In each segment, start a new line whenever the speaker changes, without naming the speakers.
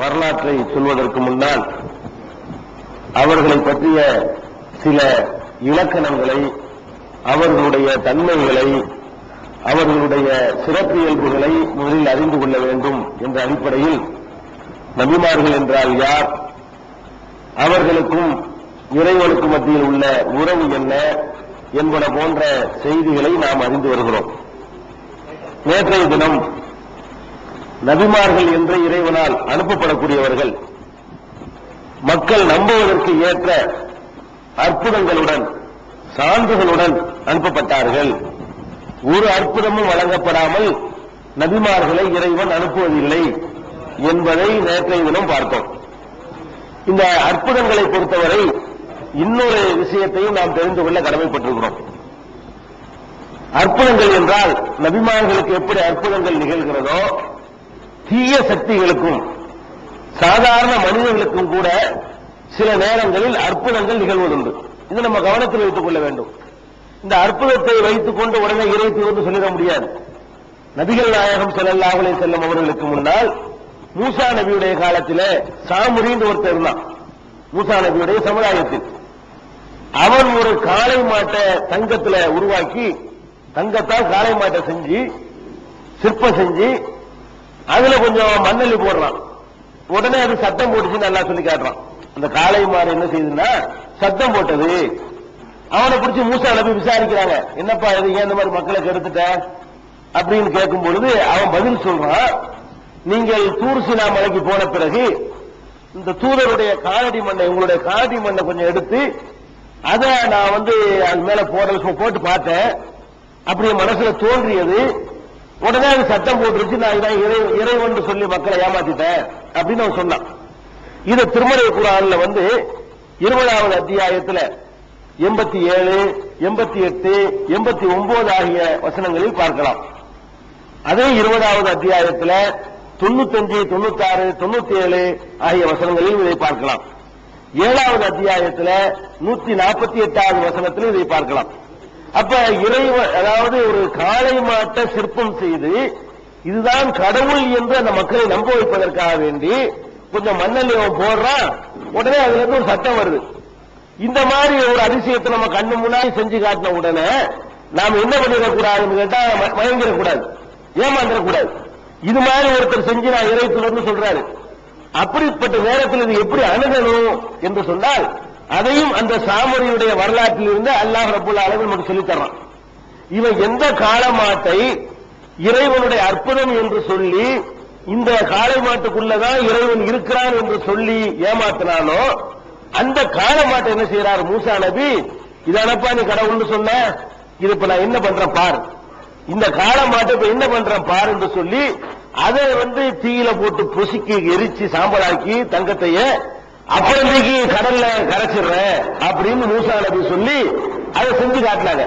வரலாற்றை சொல்வதற்கு முன்னால் அவர்களை பற்றிய சில இலக்கணங்களை அவர்களுடைய தன்மைகளை அவர்களுடைய சிறப்பியல்புகளை முதலில் அறிந்து கொள்ள வேண்டும் என்ற அடிப்படையில் நபிமார்கள் என்றால் யார்? அவர்களுக்கும் இறைவனுக்கும் மத்தியில் உள்ள உறவு என்ன என்பன போன்ற செய்திகளை நாம் அறிந்து வருகிறோம். நேற்றைய தினம் நபிமார்கள் என்ற இறைவனால் அனுப்பப்படக்கூடியவர்கள் மக்கள் நம்புவதற்கு ஏற்ற அற்புதங்களுடன் சான்றுகளுடன் அனுப்பப்பட்டார்கள். ஒரு அற்புதமும் வழங்கப்படாமல் நபிமார்களை இறைவன் அனுப்புவதில்லை என்பதை நேற்றைய தினம் பார்த்தோம். இந்த அற்புதங்களை பொறுத்தவரை இன்னொரு விஷயத்தையும் நாம் தெரிந்து கொள்ள கடமைப்பட்டிருக்கிறோம். அற்புதங்கள் என்றால் நபிமார்களுக்கு எப்படி அற்புதங்கள் நிகழ்கிறதோ தீய சக்திகளுக்கும் சாதாரண மனிதர்களுக்கும் கூட சில நேரங்களில் அற்புதங்கள் நிகழ்வதுண்டு. இது நம்ம கவனத்தில் வைத்துக் கொள்ள வேண்டும். இந்த அற்புதத்தை வைத்துக் கொண்டு உடனே இறை வந்து சொல்லிட முடியாது. நபிகள் நாயகம் ஸல்லல்லாஹு செல்லும் அவர்களுக்கு முன்னால் மூசா நபியுடைய காலத்தில் சாமுரின்னு ஒருத்தர் இருந்தான் மூசா நபியுடைய சமுதாயத்தில். அவன் ஒரு காளை மாட்டை தங்கத்தில் உருவாக்கி தங்கத்தால் காளை மாட்டை செஞ்சு சிற்பம் செஞ்சு அதுல கொஞ்சம் மண்ணள்ளி போடுறான். உடனே அது சத்தம் போட்டுச்சு நல்லா சொல்லி காட்டுறான். அந்த காளை மாடு என்ன செய்யுதுன்னா சத்தம் போட்டது. அவனை பிடிச்சி மூசா அளவு விசாரிக்கிறாங்க. என்னப்பா இது ஏன் இந்த மாதிரி மக்களை கெடுத்துட்ட? அப்படின்னு கேட்கும் பொழுது அவன் பதில் சொல்றான் நீங்கள் தூர்சினா மலைக்கு போன பிறகு இந்த தூதருடைய காலடி மண்ணை உங்களுடைய காலடி மண்ணை கொஞ்சம் எடுத்து அதை நான் வந்து அது மேல போடல போட்டு பார்த்தேன். அப்படி மனசுல தோன்றியது உடனே அது சத்தம் போட்டுருச்சு நான் இதான் இறை இறைவன் சொல்லி மக்களை ஏமாத்திட்டேன் அப்படின்னு அவன் சொன்னான். இது திருமலை குரான்ல வந்து இருபதாவது அத்தியாயத்துல எண்பத்தி ஏழு எண்பத்தி எட்டு எண்பத்தி ஒன்பது ஆகிய வசனங்களில் பார்க்கலாம். அதே இருபதாவது அத்தியாயத்துல தொண்ணூத்தஞ்சு தொண்ணூத்தாறு தொண்ணூத்தி ஏழு ஆகிய வசனங்களில் இதை பார்க்கலாம். ஏழாவது அத்தியாயத்துல நூத்தி நாற்பத்தி எட்டாவது வசனத்தில் இதை பார்க்கலாம். அப்ப இறைவன் அதாவது ஒரு காளை மாட்டை சிற்பம் செய்து இதுதான் கடவுள் என்று அந்த மக்களை நம்ப வைப்பதற்காக வேண்டி கொஞ்சம் மண்ணல்லி அவன் போடுறான் உடனே அதுல இருந்து ஒரு சட்டம் வருது. இந்த மாதிரி ஒரு அதிசயத்தை நம்ம கண்ணு முன்னாடி செஞ்சு காட்டின உடனே நாம் என்ன பண்ணிடக்கூடாதுன்னு கேட்டா ம- மயங்கிடக்கூடாது. ஏமாந்துடக்கூடாது. இது மாதிரி ஒருத்தர் செஞ்சு நான் இறைத்துலன்னு சொல்றாரு. அப்படிப்பட்ட நேரத்தில் இது எப்படி அணுகணும் என்று சொன்னால் அதையும் அந்த சாமரியுடைய வரலாற்றில் இருந்து அல்லாஹ் ரபுல் அளவு நமக்கு சொல்லித்தரான் இவன் எந்த காலமாட்டை இறைவனுடைய அற்புதம் என்று சொல்லி இந்த காளை மாட்டுக்குள்ளதான் இறைவன் இருக்கிறான் என்று சொல்லி ஏமாத்தினானோ அந்த காளை மாட்டை என்ன செய்யறாரு மூசா நபி? இதானப்பா நீ கடவுள்னு சொன்ன? இது இப்ப நான் என்ன பண்றேன் பார். இந்த காளை மாட்டை இப்ப என்ன பண்றேன் பார் என்று சொல்லி அதை வந்து தீயில போட்டு பொசுக்கி எரிச்சு சாம்பலாக்கி தங்கத்தையே அப்புறமேக்கு கடல்ல கரைச்சிடுறேன் அப்படின்னு மூசா நபி சொல்லி அதை செஞ்சு காட்டினாங்க.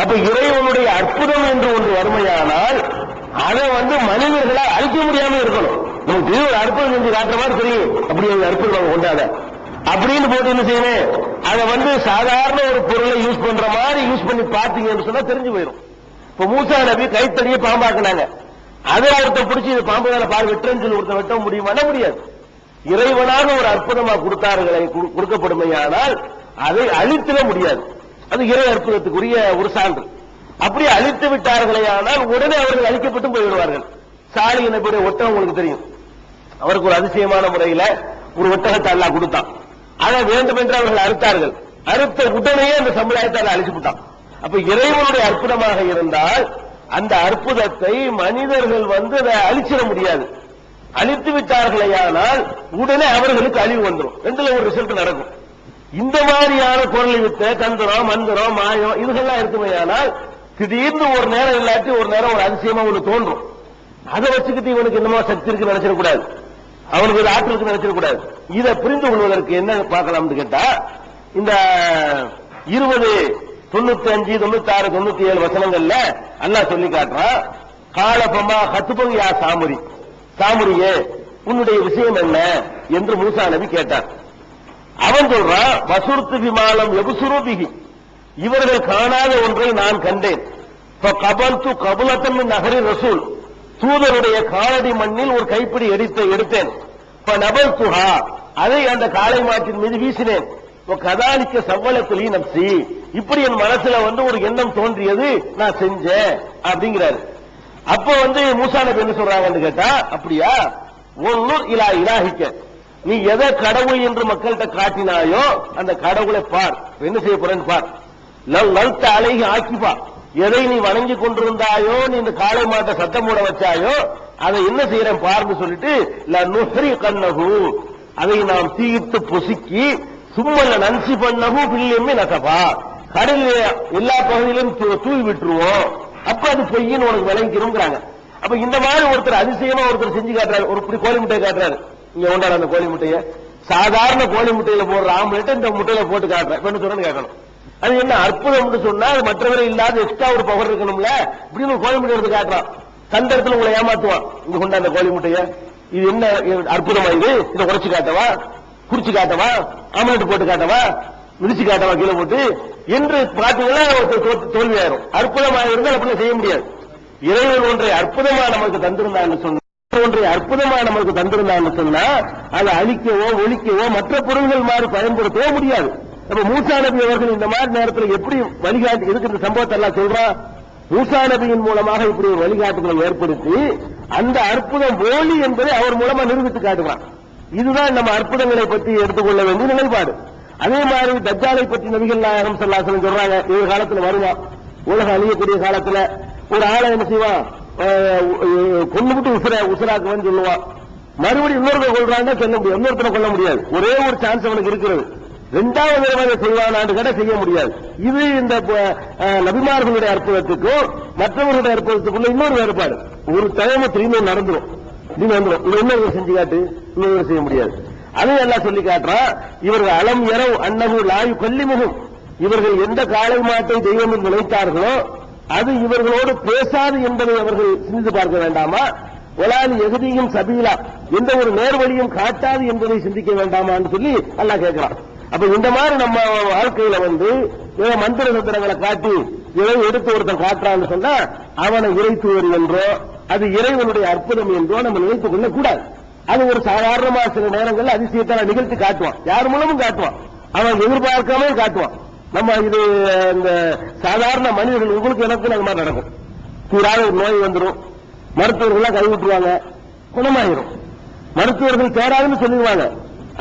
அப்ப இறைவனுடைய அற்புதம் என்று ஒன்று வறுமையானால் அதை வந்து மனிதர்களா அழிக்க முடியாம இருக்கணும். நமக்கு ஒரு அற்புதம் செஞ்சு காட்டுற மாதிரி தெரியும். அப்படி ஒரு அற்புதம் நம்ம கொண்டாட. அப்படின்னு போட்டு என்ன செய்யணும் அதை வந்து சாதாரண ஒரு பொருளை யூஸ் பண்ற மாதிரி யூஸ் பண்ணி பாத்தீங்கன்னு சொன்னா தெரிஞ்சு போயிடும். இப்ப மூசா நபி கைத்தடியை பாம்பாக்குனாங்க. அதை ஒருத்தர் பிடிச்சி இது பாம்பு வேலை பாரு வெட்டுறேன்னு சொல்லி ஒருத்தர் வெட்ட முடியுமானா முடியாது. இறைவனாக ஒரு அற்புதமா கொடுத்தார்களை கொடுக்கப்படுமையானால் அதை அழித்திட முடியாது. அது இறை அற்புதத்துக்குரிய ஒரு சான்று. அப்படி அழித்து விட்டார்களே ஆனால் உடனே அவர்கள் அழிக்கப்பட்டு போய்விடுவார்கள். சாலி நபியுடைய ஒட்டகம் உங்களுக்கு தெரியும். அவருக்கு ஒரு அதிசயமான முறையில ஒரு ஒட்டகத்தை அல்லாஹ் கொடுத்தான். அதை வேண்டும் என்று அவர்கள் அறுத்தார்கள். அறுத்த உடனே அந்த சமுதாயத்தை அல்ல அழிச்சு விட்டான். அப்ப இறைவனுடைய அற்புதமாக இருந்தால் அந்த அற்புதத்தை மனிதர்கள் வந்து அதை அழிச்சிட முடியாது. அழித்து விட்டார்களேயானால் உடனே அவர்களுக்கு அழிவு வந்துடும் ரெண்டுல ஒரு ரிசல்ட் நடக்கும். இந்த மாதிரியான குரலை வித்த தந்திரம் மந்திரம் மாயம் இதுகெல்லாம் இருக்குமையானால் திடீர்னு ஒரு நேரம் இல்லாட்டி ஒரு நேரம் ஒரு அதிசயமா ஒன்று தோன்றும். அதை வச்சுக்கிட்டு இவனுக்கு என்னமோ சக்தி இருக்கு நினைச்சிடக்கூடாது. அவனுக்கு ஒரு ஆற்றல் இருக்கு நினைச்சிடக்கூடாது. இதை புரிந்து கொள்வதற்கு என்ன பார்க்கலாம்னு கேட்டா இந்த இருபது தொண்ணூத்தி அஞ்சு தொண்ணூத்தி ஆறு தொண்ணூத்தி ஏழு வசனங்கள்ல அண்ணா சொல்லி காட்டுறான் காலபமா கத்துப்பங்க யா சாமுரி. சாமுரியே உன்னுடைய விஷயம் என்ன? என்று மூசா நபி கேட்டார். அவன் சொல்றான் வசூர்த்து விமானம் எபுசுரூபிகி இவர்கள் காணாத ஒன்றை நான் கண்டேன். கபல்து கபுலத்தன் நகரி ரசூல். தூதருடைய காலடி மண்ணில் ஒரு கைப்பிடி எடுத்த எடுத்தேன். நபல்துஹா. அதை அந்த காளை மாற்றின் மீது வீசினேன். கதாலிக்க சவ்வளத்துலி நப்சி. இப்படி என் மனசுல வந்து ஒரு எண்ணம் தோன்றியது நான் செஞ்சேன் அப்படிங்கிறாரு. அப்ப வந்து மூசா நபி என்ன சொல்றாங்கன்னு கேட்டா அப்படியா? ஒன்னூர் இலா இலாஹிக்க. நீ எதை கடவுள் என்று மக்கள்கிட்ட காட்டினாயோ அந்த கடவுளை பார். என்ன செய்ய போறேன்னு பார். லல் லல்த அலைகி ஆக்கிப்பா எதை நீ வணங்கி கொண்டிருந்தாயோ நீ இந்த காளை மாட்டை சத்தம் போட வச்சாயோ அதை என்ன செய்யறேன் பார்னு சொல்லிட்டு ல நுஹரி கண்ணகு அதை நாம் தீர்த்து பொசுக்கி சும்மல்ல நன்சி பண்ணவும் பிள்ளையுமே நசபா. கடலில் எல்லா பகுதியிலும் தூ- தூவி விட்டுருவோம். அப்ப அது பொய்ன்னு உனக்கு விளங்கிக்கிறோங்கிறாங்க அப்ப இந்த மாதிரி ஒருத்தர் அதிசயமா ஒருத்தர் செஞ்சு காட்டுறாரு. ஒரு இப்படி கோழி முட்டையை காட்டுறாரு. இங்க உண்டாட அந்த கோழி முட்டையை. சாதாரண கோழி முட்டையில போடுற ஆம்லெட் இந்த முட்டையில போட்டு காட்டுறேன். என்ன சொல்றேன்னு கேட்கணும். அது என்ன அற்புதம்னு சொன்னா அது மற்றவரை இல்லாத எக்ஸ்ட்ரா ஒரு பவர் இருக்கணும்ல? இப்படின்னு ஒரு கோழி முட்டை எடுத்து காட்டுறான். சந்தர்ப்பத்தில் உங்களை ஏமாத்துவான். இங்க கொண்ட அந்த கோழி முட்டைய. இது என்ன இது அற்புதமா இது? இதை உடைச்சு காட்டவா? குறிச்சு காட்டவா? ஆம்லெட் போட்டு காட்டவா? மிதிச்சு காட்டவா? கீழே போட்டு என்று பாத்தீங்கன்னா ஒருத்தர் தோல்வியாயிரும். அற்புதமாக இருந்தால் அப்படி செய்ய முடியாது. இறைவன் ஒன்றை அற்புதமா நமக்கு தந்திருந்தான்னு சொன்னா ஒன்றை அற்புதமா நமக்கு தந்திருந்தான்னு சொன்னா அதை அழிக்கவோ ஒழிக்கவோ மற்ற பொருள்கள் மாதிரி பயன்படுத்தவோ முடியாது. அப்ப மூசா நபி அவர்கள் இந்த மாதிரி நேரத்தில் எப்படி வழிகாட்டு இதுக்கு இந்த சம்பவத்தை எல்லாம் சொல்றான் மூசா நபியின் மூலமாக இப்படி ஒரு வழிகாட்டுதலை ஏற்படுத்தி அந்த அற்புதம் போலி என்பதை அவர் மூலமா நிரூபித்து காட்டுவான் இதுதான் நம்ம அற்புதங்களை பற்றி எடுத்துக்கொள்ள வேண்டிய நிலைப்பாடு. அதே மாதிரி தஜ்ஜாலை பற்றி நபிகள் நாயகம் சொல்லாசலம் சொல்றாங்க. இந்த காலத்துல வருவான் உலகம் அழியக்கூடிய காலத்துல ஒரு ஆளை என்ன செய்வான்? கொண்டு விட்டு உசுர உசுராக்குவன்னு சொல்லுவான் மறுபடியும் இன்னொருத்தர் கொள்றாங்க சொல்ல முடியாது. இன்னொருத்தரை கொள்ள முடியாது. ஒரே ஒரு சான்ஸ் அவனுக்கு இருக்கிறது. ரெண்டாவது தடவை அதை செய்வானான்னு கேட்ட செய்ய முடியாது. இது இந்த நபிமார்களுடைய அற்புதத்துக்கும் மற்றவர்களுடைய அற்புதத்துக்குள்ள இன்னொரு வேறுபாடு. ஒரு தயம திரும்பி நடந்துடும் திரும்பி வந்துடும் இது இன்னொரு செஞ்சு காட்டு? இன்னொரு செய்ய முடியாது. அதையும் எல்லாம் சொல்லி காட்டுறான் இவர்கள் அலம் எரவு அன்னகு லாயு கல்லிமுகம் இவர்கள் எந்த காளை மாட்டை தெய்வம் என்று நினைத்தார்களோ அது இவர்களோடு பேசாது என்பதை அவர்கள் சிந்தித்து பார்க்க வேண்டாமா? ஒலாலி எகுதியும் சபீலா எந்த ஒரு நேர்வழியும் காட்டாது என்பதை சிந்திக்க வேண்டாமான்னு சொல்லி எல்லாம் கேட்கிறான். அப்ப இந்த மாதிரி நம்ம வாழ்க்கையில வந்து ஏதோ மந்திர சந்திரங்களை காட்டி இதை எடுத்து ஒருத்தன் காட்டுறான்னு சொன்னா அவனை இறைத்துவர் என்றோ அது இறைவனுடைய அற்புதம் என்றோ நம்ம நினைத்துக் கொள்ளக்கூடாது. அது ஒரு சாதாரணமா சில நேரங்களில் அதிசயத்தை நிகழ்த்தி காட்டுவான். யார் மூலமும் காட்டுவான். அவன் எதிர்பார்க்காம காட்டுவான். நம்ம இது இந்த சாதாரண மனிதர்கள் உங்களுக்கு எனக்கு அந்த மாதிரி நடக்கும். கூடாத ஒரு நோய் வந்துடும் மருத்துவர்கள்லாம் கைவிட்டுருவாங்க குணமாயிரும். மருத்துவர்கள் தேராதுன்னு சொல்லிடுவாங்க.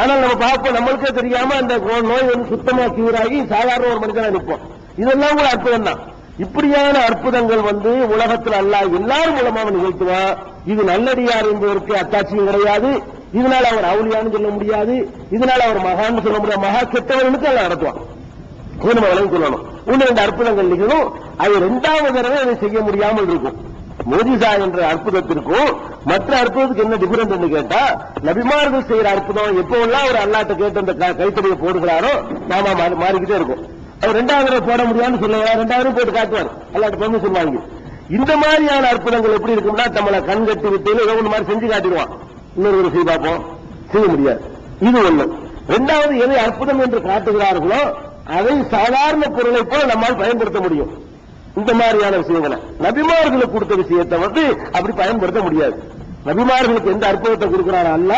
ஆனால் நம்ம பார்ப்போம் நம்மளுக்கே தெரியாம அந்த நோய் வந்து சுத்தமா கியூர் சாதாரண ஒரு மனிதனா நிற்போம் இதெல்லாம் கூட அற்புதம் தான் இப்படியான அற்புதங்கள் வந்து உலகத்தில் அல்ல எல்லாரும் மூலமாக நிகழ்த்துவான். இது நல்லடியார் என்பவருக்கு அத்தாட்சியும் கிடையாது. இதனால அவர் அவுளியான்னு சொல்ல முடியாது. இதனால அவர் மகான்னு சொல்ல முடியாது. மகா கெட்டவர்களுக்கு எல்லாம் நடத்துவான். நம்ம விளங்கி சொல்லணும் இன்னும் ரெண்டு அற்புதங்கள் நிகழும். அது இரண்டாவது தடவை அதை செய்ய முடியாமல் இருக்கும். மோதிசா என்ற அற்புதத்திற்கும் மற்ற அற்புதத்துக்கு என்ன டிஃபரன்ஸ் கேட்டா நபிமார்கள் செய்யற அற்புதம் எப்போல்லாம் ஒரு அல்லாட்ட கேட்டு அந்த க- போடுகிறாரோ நாம மாறி- மாறிக்கிட்டே இருக்கும். அவர் ரெண்டாவது தடவை போட முடியாதுன்னு சொல்லுவார் ரெண்டாவது போட்டு காட்டுவார். அல்லாட்ட பெர்மிஷன் வாங்கி இந்த மாதிரியான அற்புதங்கள் எப்படி இருக்கும்னா நம்மளை கண் கட்டி விட்டு ஏதோ ஒன்று மாதிரி செஞ்சு காட்டிடுவான். இன்னொரு ஒரு செய்ய பார்ப்போம். செய்ய முடியாது. இது ஒண்ணு. ரெண்டாவது எதை அற்புதம் என்று காட்டுகிறார்களோ அதை சாதாரண பொருளை போல நம்மால் பயன்படுத்த முடியும். இந்த மாதிரியான விஷயங்களை. நபிமார்களுக்கு கொடுத்த விஷயத்தை வந்து அப்படி பயன்படுத்த முடியாது. நபிமார்களுக்கு எந்த அற்புதத்தை கொடுக்கிறாரோ அல்ல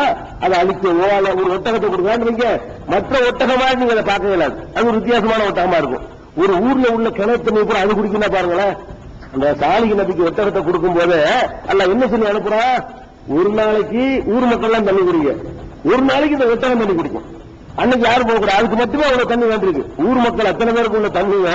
அதை அழிக்க ஓவால ஒரு ஒட்டகத்தை கொடுக்குறான்னு மற்ற ஒட்டகமா நீங்க அதை பார்க்க இயலாது. அது ஒரு வித்தியாசமான ஒட்டகமா இருக்கும். ஒரு ஊர்ல உள்ள கிணத்து தண்ணி கூட அது குடிக்கணும் பாருங்களேன். அந்த சாலிக நபிக்கு ஒட்டகத்தை கொடுக்கும் போது அல்ல என்ன சொல்லி அனுப்புறா? ஒரு நாளைக்கு ஊர் மக்கள்லாம் தண்ணி குடிங்க. ஒரு நாளைக்கு இந்த ஒட்டகம் தண்ணி குடிக்கும். அன்னைக்கு யாரும் போக கூடாது. அதுக்கு மட்டுமே அவ்வளவு தண்ணி வேண்டியிருக்கு. ஊர் மக்கள் அத்தனை பேருக்கு உள்ள தண்ணிய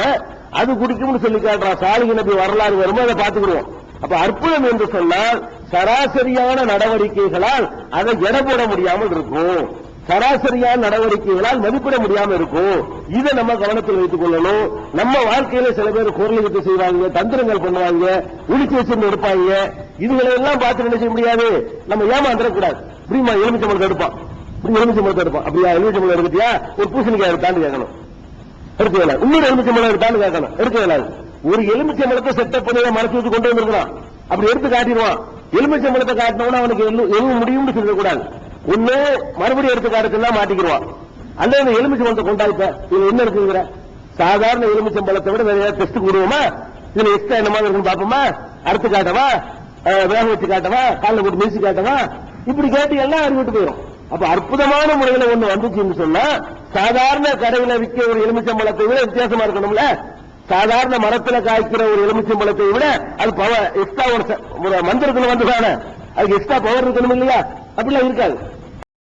அது குடிக்கும்னு சொல்லி காட்டுறான் சாலிக நபி வரலாறு வருமோ அதை பார்த்துக்கிடுவோம். அப்ப அற்புதம் என்று சொன்னால் சராசரியான நடவடிக்கைகளால் அதை எடை போட முடியாமல் இருக்கும். சராசரியான நடவடிக்கைகளால் மதிப்பிட முடியாம இருக்கும். இதை நம்ம கவனத்தில் வைத்துக் கொள்ளணும். நம்ம வாழ்க்கையில சில பேர் குரலுக்கு செய்வாங்க தந்திரங்கள் பண்ணுவாங்க உளிச்சு வச்சிருந்து எடுப்பாங்க. இதுகளை எல்லாம் பார்த்து என்ன செய்ய முடியாது? நம்ம ஏமாந்துடக்கூடாது. இப்படிமா எலுமிச்சம்பழத்தை எடுப்பான். இப்படி எலுமிச்சம்பழத்தை எடுப்பான். அப்படியா? எலுமிச்சம்பழம் எடுத்துட்டியா? ஒரு பூசணிக்காய் எடுத்தான்னு கேட்கணும். எடுக்க வேலை இன்னொரு எலுமிச்சம்பழம் எடுத்தான்னு கேட்கணும். எடுக்க வேலை ஒரு எலுமிச்சம்பழத்தை செட்டப் பண்ணி மனசு வச்சு கொண்டு வந்திருக்கிறான். அப்படி எடுத்து காட்டிடுவான். எலுமிச்சம்பழத்தை காட்டினவன அவனுக்கு எதுவும் முடியும்னு சொல்லக்கூடாது. ஒண்ணு மறுபடியும் எடுத்து காட்டுக்குன்னா மாட்டிக்கிடுவான். அல்ல இந்த எலுமிச்சம்பழத்தை கொண்டாய்ப்ப இது என்ன இருக்குங்கிற? சாதாரண எலுமிச்சம்பழத்தை விட வேற ஏதாவது டெஸ்ட் விடுவோமா இதுல எக்ஸ்ட்ரா என்ன மாதிரி இருக்குன்னு பாப்போமா அறுத்து காட்டவா? வேக வச்சு காட்டவா? காலில் போட்டு மிதிச்சு காட்டவா? இப்படி கேட்டு எல்லாம் அறிவிட்டு போயிடும் அப்ப அற்புதமான முறையில ஒண்ணு வந்துச்சுன்னு சொன்னா சாதாரண கடையில விற்க ஒரு எலுமிச்சம்பழத்தை விட வித்தியாசமா இருக்கணும்ல? சாதாரண மரத்துல காய்க்கிற ஒரு எலுமிச்சம்பழத்தை விட அது பவர் எக்ஸ்ட்ரா ஒரு ச- வந்து மந்திரத்துல அதுக்கு எக்ஸ்ட்ரா பவர் இருக்கணும் இல்லையா அப்படிலாம் இருக்காது.